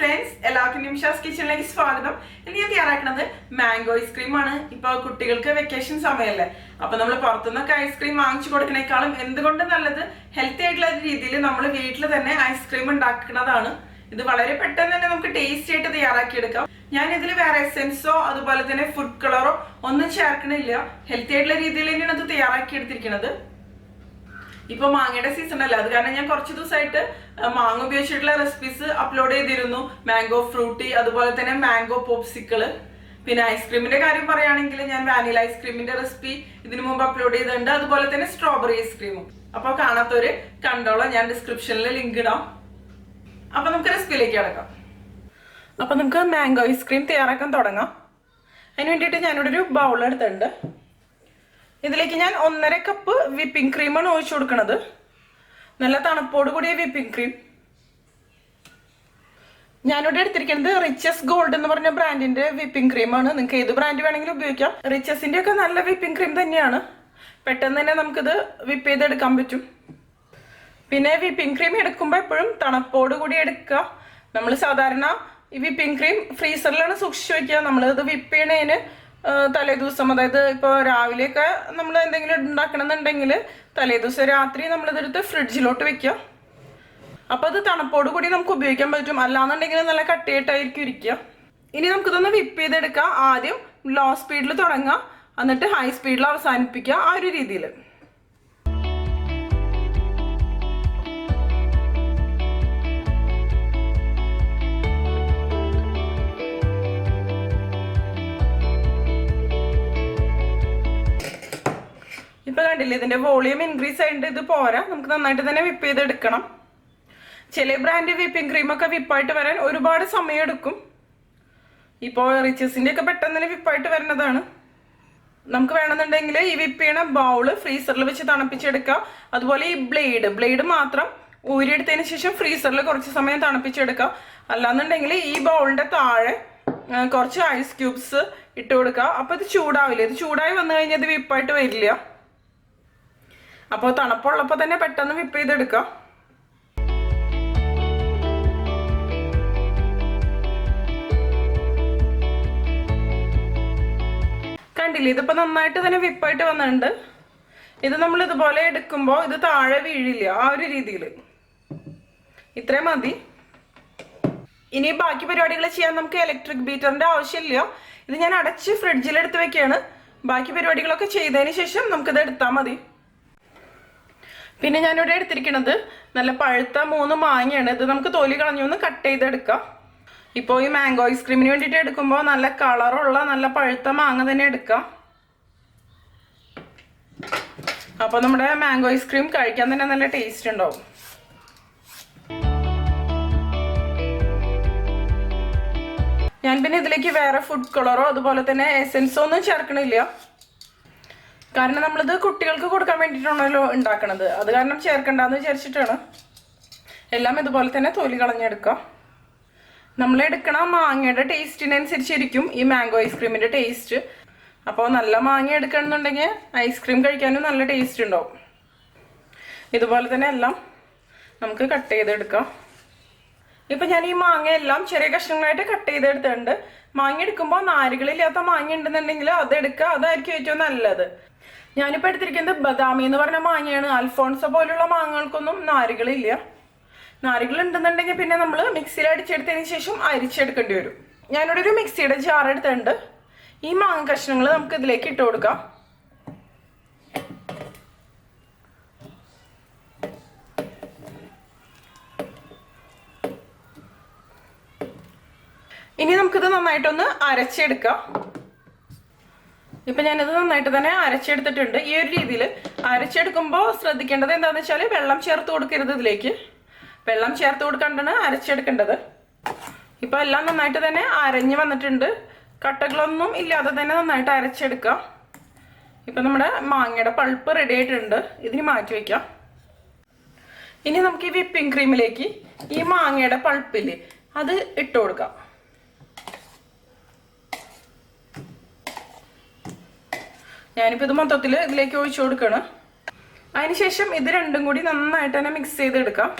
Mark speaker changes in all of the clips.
Speaker 1: Friends എല്ലാവർക്കും നിമിഷാസ് കിച്ചണിലേക്ക് സ്വാഗതം. ഇന്ന് ഞാൻ തയ്യാറാക്കുന്നത് മാംഗോ ഐസ്ക്രീം ആണ്. ഇപ്പൊ കുട്ടികൾക്ക് വെക്കേഷൻ സമയമല്ലേ അപ്പൊ നമ്മൾ പുറത്തുനിന്നൊക്കെ ഐസ്ക്രീം വാങ്ങിച്ചു കൊടുക്കണേക്കാളും എന്തുകൊണ്ട് നല്ലത്? ഹെൽത്തി ആയിട്ടുള്ള രീതിയിൽ നമ്മൾ വീട്ടിൽ തന്നെ ഐസ്ക്രീം ഉണ്ടാക്കുന്നതാണ്. ഇത് വളരെ പെട്ടെന്ന് തന്നെ നമുക്ക് ടേസ്റ്റി ആയിട്ട് തയ്യാറാക്കിയെടുക്കാം. ഞാൻ ഇതിൽ വേറെ എസെൻസോ അതുപോലെ തന്നെ ഫുഡ് കളറോ ഒന്നും ചേർക്കണില്ല. ഹെൽത്തി ആയിട്ടുള്ള രീതിയിൽ തന്നെയാണ് ഇത് തയ്യാറാക്കി എടുത്തിരിക്കുന്നത് ഇപ്പൊ മാങ്ങയുടെ സീസൺ അല്ല? അത് കാരണം ഞാൻ കുറച്ച് ദിവസമായിട്ട് മാങ്ങ ഉപയോഗിച്ചിട്ടുള്ള റെസിപ്പീസ് അപ്ലോഡ് ചെയ്തിരുന്നു. മാംഗോ ഫ്രൂട്ടി അതുപോലെ തന്നെ മാംഗോ പോപ്സിക്കിൾ പിന്നെ ഐസ്ക്രീമിന്റെ കാര്യം പറയുകയാണെങ്കിൽ ഞാൻ വാനില ഐസ്ക്രീമിന്റെ റെസിപ്പി ഇതിനു മുമ്പ് അപ്ലോഡ് ചെയ്തിട്ടുണ്ട്. അതുപോലെ തന്നെ സ്ട്രോബെറി ഐസ്ക്രീമും അപ്പോൾ കാണാത്തവര് കണ്ടോളാം. ഞാൻ ഡിസ്ക്രിപ്ഷനിൽ ലിങ്ക് ഇടാം. അപ്പൊ നമുക്ക് റെസിപ്പിയിലേക്ക് കിടക്കാം. അപ്പൊ നമുക്ക് മാംഗോ ഐസ്ക്രീം തയ്യാറാക്കാൻ തുടങ്ങാം. അതിന് വേണ്ടിയിട്ട് ഞാനിവിടെ ഒരു ബൗൾ എടുത്തിട്ടുണ്ട്. ഇതിലേക്ക് ഞാൻ ഒന്നര കപ്പ് വിപ്പിംഗ് ക്രീമാണ് ഒഴിച്ചു കൊടുക്കുന്നത് നല്ല തണുപ്പോട് കൂടിയ വിപ്പിംഗ് ക്രീം ഞാനിവിടെ എടുത്തിരിക്കുന്നത് റിച്ചസ് ഗോൾഡ് എന്ന് പറഞ്ഞ ബ്രാൻഡിന്റെ വിപ്പിംഗ് ക്രീമാണ് നിങ്ങൾക്ക് ഏത് ബ്രാൻഡ് വേണമെങ്കിലും ഉപയോഗിക്കാം. റിച്ചസിന്റെ ഒക്കെ നല്ല വിപ്പിംഗ് ക്രീം തന്നെയാണ്. പെട്ടെന്ന് തന്നെ നമുക്കിത് വിപ്പ് ചെയ്തെടുക്കാൻ പറ്റും. പിന്നെ വിപ്പിംഗ് ക്രീം എടുക്കുമ്പോൾ എപ്പോഴും തണുപ്പോട് കൂടി എടുക്കുക. നമ്മൾ സാധാരണ ഈ വിപ്പിംഗ് ക്രീം ഫ്രീസറിലാണ് സൂക്ഷിച്ചു വെക്കുക. നമ്മളിത് വിപ്പ് ചെയ്യണതിന് തലേ ദിവസം അതായത് ഇപ്പോൾ രാവിലെയൊക്കെ നമ്മൾ എന്തെങ്കിലും ഉണ്ടാക്കണമെന്നുണ്ടെങ്കിൽ തലേ ദിവസം രാത്രി നമ്മളിതെടുത്ത് ഫ്രിഡ്ജിലോട്ട് വെക്കുക. അപ്പോൾ അത് തണുപ്പോട് കൂടി നമുക്ക് ഉപയോഗിക്കാൻ പറ്റും. അല്ലാന്നുണ്ടെങ്കിൽ നല്ല കട്ടിയായിട്ടായിരിക്കും ഇരിക്കുക. ഇനി നമുക്കിതൊന്ന് വിപ്പ് ചെയ്തെടുക്കാം. ആദ്യം ലോ സ്പീഡിൽ തുടങ്ങാം. എന്നിട്ട് ഹൈ സ്പീഡിൽ അവസാനിപ്പിക്കുക ആ ഒരു രീതിയിൽ ഇപ്പൊ കണ്ടില്ലേ ഇതിന്റെ വോളിയം ഇൻക്രീസ് ആയിട്ട് ഇത് പോരാ. നമുക്ക് നന്നായിട്ട് തന്നെ വിപ്പ് ചെയ്തെടുക്കണം. ചില ബ്രാൻഡ് വിപ്പിംഗ് ക്രീം ഒക്കെ വിപ്പായിട്ട് വരാൻ ഒരുപാട് സമയം എടുക്കും ഇപ്പോൾ ഒക്കെ പെട്ടെന്ന് തന്നെ വിപ്പായിട്ട് വരുന്നതാണ് നമുക്ക് വേണമെന്നുണ്ടെങ്കിൽ ഈ വിപ്പ് ചെയ്യണ ബൗൾ ഫ്രീസറിൽ വെച്ച് തണുപ്പിച്ചെടുക്കുക അതുപോലെ ഈ ബ്ലേഡ് ബ്ലേഡ് മാത്രം ഊരിയെടുത്തതിന് ശേഷം ഫ്രീസറിൽ കുറച്ച് സമയം തണുപ്പിച്ചെടുക്കുക അല്ലാന്നുണ്ടെങ്കിൽ ഈ ബൗളിന്റെ താഴെ കുറച്ച് ഐസ് ക്യൂബ്സ് ഇട്ട് കൊടുക്കുക അപ്പോൾ ഇത് ചൂടാവില്ല. ഇത് ചൂടായി വന്നു കഴിഞ്ഞാൽ ഇത് വിപ്പായിട്ട് വരില്ല. അപ്പോൾ തണുപ്പുള്ളപ്പോൾ തന്നെ പെട്ടെന്ന് വിപ്പ് ചെയ്തെടുക്കാം. കണ്ടില്ലേ ഇതിപ്പോ നന്നായിട്ട് തന്നെ വിപ്പായിട്ട് വന്നിട്ടുണ്ട്. ഇത് നമ്മൾ ഇതുപോലെ എടുക്കുമ്പോൾ ഇത് താഴെ വീഴില്ല ആ ഒരു രീതിയിൽ ഇത്രയും മതി. ഇനി ബാക്കി പരിപാടികൾ ചെയ്യാൻ നമുക്ക് ഇലക്ട്രിക് ബീറ്ററിന്റെ ആവശ്യമില്ല. ഇത് ഞാൻ അടച്ച് ഫ്രിഡ്ജിൽ എടുത്ത് വെക്കുകയാണ് ബാക്കി പരിപാടികളൊക്കെ ചെയ്തതിന് ശേഷം നമുക്കിത് എടുത്താൽ മതി. പിന്നെ ഞാനിവിടെ എടുത്തിരിക്കുന്നത് നല്ല പഴുത്ത മൂന്ന് മാങ്ങയാണ്. ഇത് നമുക്ക് തൊലി കളഞ്ഞു ഒന്ന് കട്ട് ചെയ്തെടുക്കാം. ഇപ്പോൾ ഈ മാംഗോ ഐസ്ക്രീമിന് വേണ്ടിയിട്ട് എടുക്കുമ്പോൾ നല്ല കളറുള്ള നല്ല പഴുത്ത മാങ്ങ തന്നെ എടുക്കാം. അപ്പോൾ നമ്മുടെ മാംഗോ ഐസ്ക്രീം കഴിക്കാൻ തന്നെ നല്ല ടേസ്റ്റ് ഉണ്ടാവും. ഞാൻ പിന്നെ ഇതിലേക്ക് വേറെ ഫുഡ് കളറോ അതുപോലെ തന്നെ എസെൻസോ ഒന്നും ചേർക്കണില്ല. കാരണം നമ്മളിത് കുട്ടികൾക്ക് കൊടുക്കാൻ വേണ്ടിയിട്ടാണല്ലോ ഉണ്ടാക്കണത്. അത് കാരണം ചേർക്കണ്ടെന്ന് വിചാരിച്ചിട്ടാണ്. എല്ലാം ഇതുപോലെ തന്നെ തൊലി കളഞ്ഞെടുക്കാം. നമ്മൾ എടുക്കണ മാങ്ങയുടെ ടേസ്റ്റിനനുസരിച്ചിരിക്കും ഈ മാംഗോ ഐസ്ക്രീമിന്റെ ടേസ്റ്റ് അപ്പോൾ നല്ല മാങ്ങ എടുക്കണമെന്നുണ്ടെങ്കിൽ ഐസ്ക്രീം കഴിക്കാനും നല്ല ടേസ്റ്റ് ഉണ്ടാവും. ഇതുപോലെ തന്നെ എല്ലാം നമുക്ക് കട്ട് ചെയ്തെടുക്കാം. ഇപ്പം ഞാൻ ഈ മാങ്ങ എല്ലാം ചെറിയ കഷ്ണങ്ങളായിട്ട് കട്ട് ചെയ്തെടുത്തിട്ടുണ്ട്. മാങ്ങ എടുക്കുമ്പോൾ നാരുകളില്ലാത്ത മാങ്ങ ഉണ്ടെന്നുണ്ടെങ്കിൽ അത് എടുക്കുക അതായിരിക്കും ഏറ്റവും നല്ലത്. ഞാനിപ്പോൾ എടുത്തിരിക്കുന്നത് ബദാമി എന്ന് പറഞ്ഞ മാങ്ങയാണ്. അൽഫോൺസ പോലുള്ള മാങ്ങകൾക്കൊന്നും നാരുകളില്ല. നാരുകൾ ഉണ്ടെന്നുണ്ടെങ്കിൽ പിന്നെ നമ്മൾ മിക്സിയിൽ അടിച്ചെടുത്തതിന് ശേഷം അരിച്ചെടുക്കേണ്ടി വരും. ഞാനിവിടെ ഒരു മിക്സിയുടെ ജാർ എടുത്തിട്ടുണ്ട്. ഈ മാങ്ങ കഷ്ണങ്ങൾ നമുക്ക് ഇതിലേക്ക് ഇട്ട് കൊടുക്കാം. ഇനി നമുക്കിത് നന്നായിട്ടൊന്ന് അരച്ചെടുക്കാം. ഇപ്പൊ ഞാനിത് നന്നായിട്ട് തന്നെ അരച്ചെടുത്തിട്ടുണ്ട്. ഈ ഒരു രീതിയിൽ അരച്ചെടുക്കുമ്പോൾ ശ്രദ്ധിക്കേണ്ടത് എന്താണെന്ന് വെച്ചാൽ വെള്ളം ചേർത്ത് കൊടുക്കരുത് ഇതിലേക്ക്. വെള്ളം ചേർത്ത് കൊടുക്കാണ്ടാണ് അരച്ചെടുക്കേണ്ടത്. ഇപ്പൊ എല്ലാം നന്നായിട്ട് തന്നെ അരഞ്ഞു വന്നിട്ടുണ്ട്. കട്ടകളൊന്നും ഇല്ലാതെ തന്നെ നന്നായിട്ട് അരച്ചെടുക്കാം. ഇപ്പൊ നമ്മുടെ മാങ്ങയുടെ പൾപ്പ് റെഡി ആയിട്ടുണ്ട്. ഇതിന് മാറ്റി വെക്കാം. ഇനി നമുക്ക് ഈ വിപ്പിംഗ് ക്രീമിലേക്ക് ഈ മാങ്ങയുടെ പൾപ്പിൽ അത് ഇട്ട് കൊടുക്കാം. ഞാനിപ്പോൾ ഇത് മൊത്തത്തിൽ ഇതിലേക്ക് ഒഴിച്ചു കൊടുക്കണം. അതിനുശേഷം ഇത് രണ്ടും കൂടി നന്നായിട്ട് തന്നെ മിക്സ് ചെയ്തെടുക്കാം.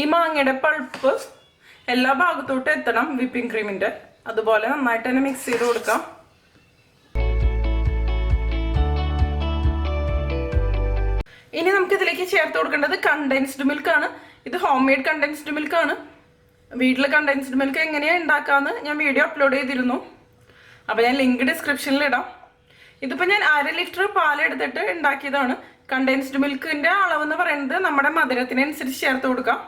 Speaker 1: ഈ മാങ്ങയുടെ പൾപ്പ് എല്ലാ ഭാഗത്തോട്ടും എത്തണം വിപ്പിംഗ് ക്രീമിന്റെ അതുപോലെ നന്നായിട്ട് തന്നെ മിക്സ് ചെയ്ത് കൊടുക്കാം. ഇനി നമുക്ക് ഇതിലേക്ക് ചേർത്ത് കൊടുക്കേണ്ടത് കണ്ടൻസ്ഡ് മിൽക്ക് ആണ്. ഇത് ഹോം മെയ്ഡ് കണ്ടൻസ്ഡ് മിൽക്ക് ആണ്. വീട്ടിൽ കണ്ടൻസ്ഡ് മിൽക്ക് എങ്ങനെയാണ് ഉണ്ടാക്കാന്ന് ഞാൻ വീഡിയോ അപ്ലോഡ് ചെയ്തിരുന്നു. അപ്പോൾ ഞാൻ ലിങ്ക് ഡിസ്ക്രിപ്ഷനിൽ ഇടാം. ഇതിപ്പോൾ ഞാൻ അര ലിറ്റർ പാലെടുത്തിട്ട് ഉണ്ടാക്കിയതാണ്. കണ്ടൻസ്ഡ് മിൽക്കിന്റെ അളവെന്ന് പറയുന്നത് നമ്മുടെ മധുരത്തിനനുസരിച്ച് ചേർത്ത് കൊടുക്കാം.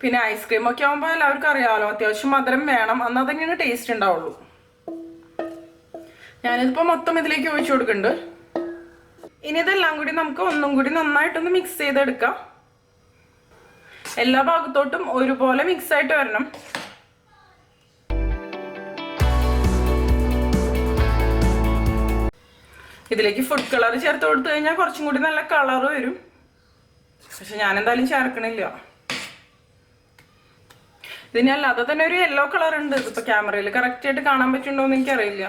Speaker 1: പിന്നെ ഐസ്ക്രീം ഒക്കെ ആകുമ്പോൾ എല്ലാവർക്കും അറിയാമല്ലോ അത്യാവശ്യം മധുരം വേണം. എന്നാൽ ടേസ്റ്റ് ഉണ്ടാവുള്ളൂ. ഞാനിതിപ്പോൾ മൊത്തം ഇതിലേക്ക് ഒഴിച്ചു കൊടുക്കുന്നുണ്ട് ഇനി ഇതെല്ലാം കൂടി നമുക്ക് ഒന്നും കൂടി നന്നായിട്ടൊന്ന് മിക്സ് ചെയ്തെടുക്കാം. എല്ലാ ഭാഗത്തോട്ടും ഒരുപോലെ മിക്സ് ആയിട്ട് വരണം. ഇതിലേക്ക് ഫുഡ് കളർ ചേർത്ത് കൊടുത്തു കഴിഞ്ഞാൽ കുറച്ചും കൂടി നല്ല കളർ വരും. പക്ഷെ ഞാൻ എന്തായാലും ചേർക്കണില്ല ഇതിനല്ലാതെ തന്നെ ഒരു യെല്ലോ കളർ ഉണ്ട്. ഇതിപ്പോ ക്യാമറയിൽ കറക്റ്റ് ആയിട്ട് കാണാൻ പറ്റുന്നുണ്ടോ എന്ന് എനിക്കറിയില്ല.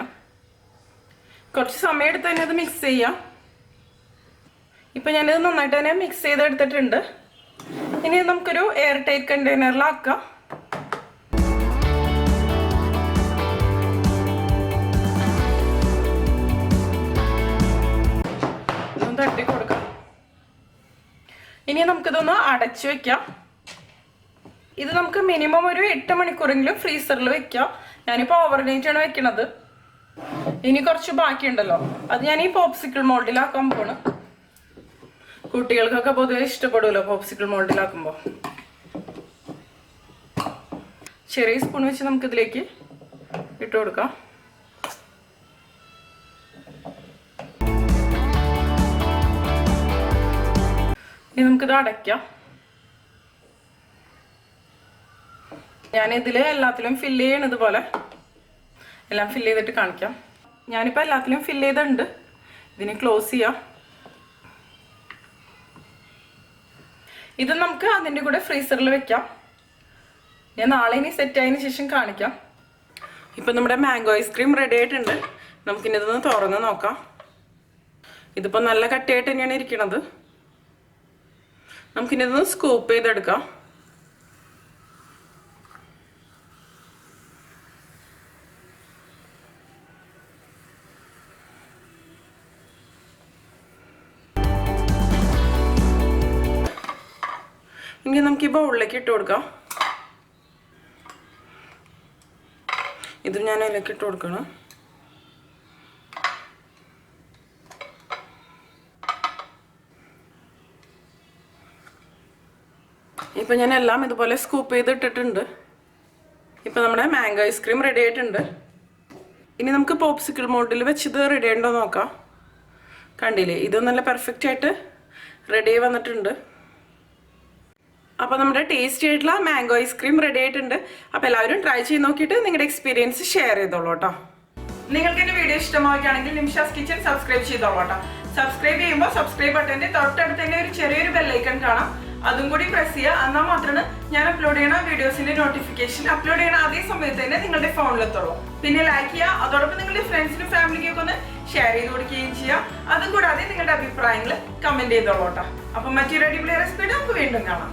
Speaker 1: കുറച്ച് സമയം എടുത്ത് തന്നെ അത് മിക്സ് ചെയ്യാം. ഇപ്പൊ ഞാനിത് നന്നായിട്ട് തന്നെ മിക്സ് ചെയ്തെടുത്തിട്ടുണ്ട്. ഇനി നമുക്കൊരു എയർ ടൈറ്റ് കണ്ടെയ്നറിലാക്കാം തട്ടി ഇനി നമുക്കിതൊന്ന് അടച്ചു വെക്കാം. ഇത് നമുക്ക് മിനിമം ഒരു എട്ട് മണിക്കൂറെങ്കിലും ഫ്രീസറിൽ വെക്കാം. ഞാനിപ്പോൾ ഓവർനൈറ്റ് ആണ് വെക്കണത്. ഇനി കുറച്ച് ബാക്കിയുണ്ടല്ലോ. അത് ഞാൻ ഈ പോപ്സിക്കിൾ മോൾഡിലാക്കാൻ പോണ്. കുട്ടികൾക്കൊക്കെ പൊതുവെ ഇഷ്ടപ്പെടുമല്ലോ പോപ്സിക്കിൾ മോൾഡിലാക്കുമ്പോൾ ചെറിയ സ്പൂൺ വെച്ച് നമുക്ക് ഇതിലേക്ക് ഇട്ട് കൊടുക്കാം. നമുക്കിത് അടയ്ക്കാം. ഞാനിതിൽ എല്ലാത്തിലും ഫില്ല് ചെയ്യണത് പോലെ എല്ലാം ഫില്ല് ചെയ്തിട്ട് കാണിക്കാം. ഞാനിപ്പോൾ എല്ലാത്തിലും ഫില്ല് ചെയ്തിട്ടുണ്ട്. ഇതിന് ക്ലോസ് ചെയ്യാം. ഇത് നമുക്ക് അതിന്റെ കൂടെ ഫ്രീസറിൽ വെക്കാം. ഞാൻ നാളെ ഇനി സെറ്റ് ആയതിനു ശേഷം കാണിക്കാം. ഇപ്പം നമ്മുടെ മാംഗോ ഐസ്ക്രീം റെഡി ആയിട്ടുണ്ട്. നമുക്കിനി ഇതൊന്ന് തുറന്ന് നോക്കാം. ഇതിപ്പോൾ നല്ല കട്ടിയായിട്ട് തന്നെയാണ് ഇരിക്കുന്നത് നമുക്കിനി ഇതൊന്ന് സ്കൂപ്പ് ചെയ്തെടുക്കാം. ഇനി നമുക്ക് ഈ ബൗളിലേക്ക് ഇട്ട് കൊടുക്കാം. ഇത് ഞാൻ അതിലേക്ക് ഇട്ട് കൊടുക്കണം. ഇപ്പം ഞാൻ എല്ലാം ഇതുപോലെ സ്കൂപ്പ് ചെയ്ത് ഇട്ടിട്ടുണ്ട് ഇപ്പം നമ്മുടെ മാംഗോ ഐസ്ക്രീം റെഡി ആയിട്ടുണ്ട്. ഇനി നമുക്ക് പോപ്സിക്കിൾ മോഡിൽ വെച്ച് ഇത് റെഡി ആയിട്ടുണ്ടോ നോക്കാം. കണ്ടില്ലേ? ഇത് നല്ല പെർഫെക്റ്റ് ആയിട്ട് റെഡി വന്നിട്ടുണ്ട്. അപ്പോൾ നമ്മുടെ ടേസ്റ്റി ആയിട്ടുള്ള മാംഗോ ഐസ്ക്രീം റെഡി ആയിട്ടുണ്ട്. അപ്പോൾ എല്ലാവരും ട്രൈ ചെയ്ത് നോക്കിയിട്ട് നിങ്ങളുടെ എക്സ്പീരിയൻസ് ഷെയർ ചെയ്തോളൂ കേട്ടോ നിങ്ങൾക്ക് എന്റെ വീഡിയോ ഇഷ്ടമാവുകയാണെങ്കിൽ നിമിഷാസ് കിച്ചൺ സബ്സ്ക്രൈബ് ചെയ്തോളൂ കേട്ടോ സബ്സ്ക്രൈബ് ചെയ്യുമ്പോൾ സബ്സ്ക്രൈബ് ബട്ടന്റെ തൊട്ടടുത്ത് തന്നെ ഒരു ചെറിയൊരു ബെല്ലൈക്കൺ കാണാം. അതും കൂടി പ്രസ് ചെയ്യുക. എന്നാൽ മാത്രമാണ് ഞാൻ അപ്ലോഡ് ചെയ്യണ വീഡിയോസിന്റെ നോട്ടിഫിക്കേഷൻ അപ്ലോഡ് ചെയ്യണ അതേ സമയത്ത് തന്നെ നിങ്ങളുടെ ഫോണിലെത്തുള്ളൂ പിന്നെ ലൈക്ക് ചെയ്യുക. അതോടൊപ്പം നിങ്ങളുടെ ഫ്രണ്ട്സിനും ഫാമിലിക്കും ഒക്കെ ഒന്ന് ഷെയർ ചെയ്ത് കൊടുക്കുകയും ചെയ്യുക. അതും കൂടാതെ നിങ്ങളുടെ അഭിപ്രായങ്ങൾ കമന്റ് ചെയ്തോളൂ കേട്ടോ അപ്പം മറ്റൊരു അടിപൊളി റെസിപ്പി നമുക്ക് വീണ്ടും കാണാം.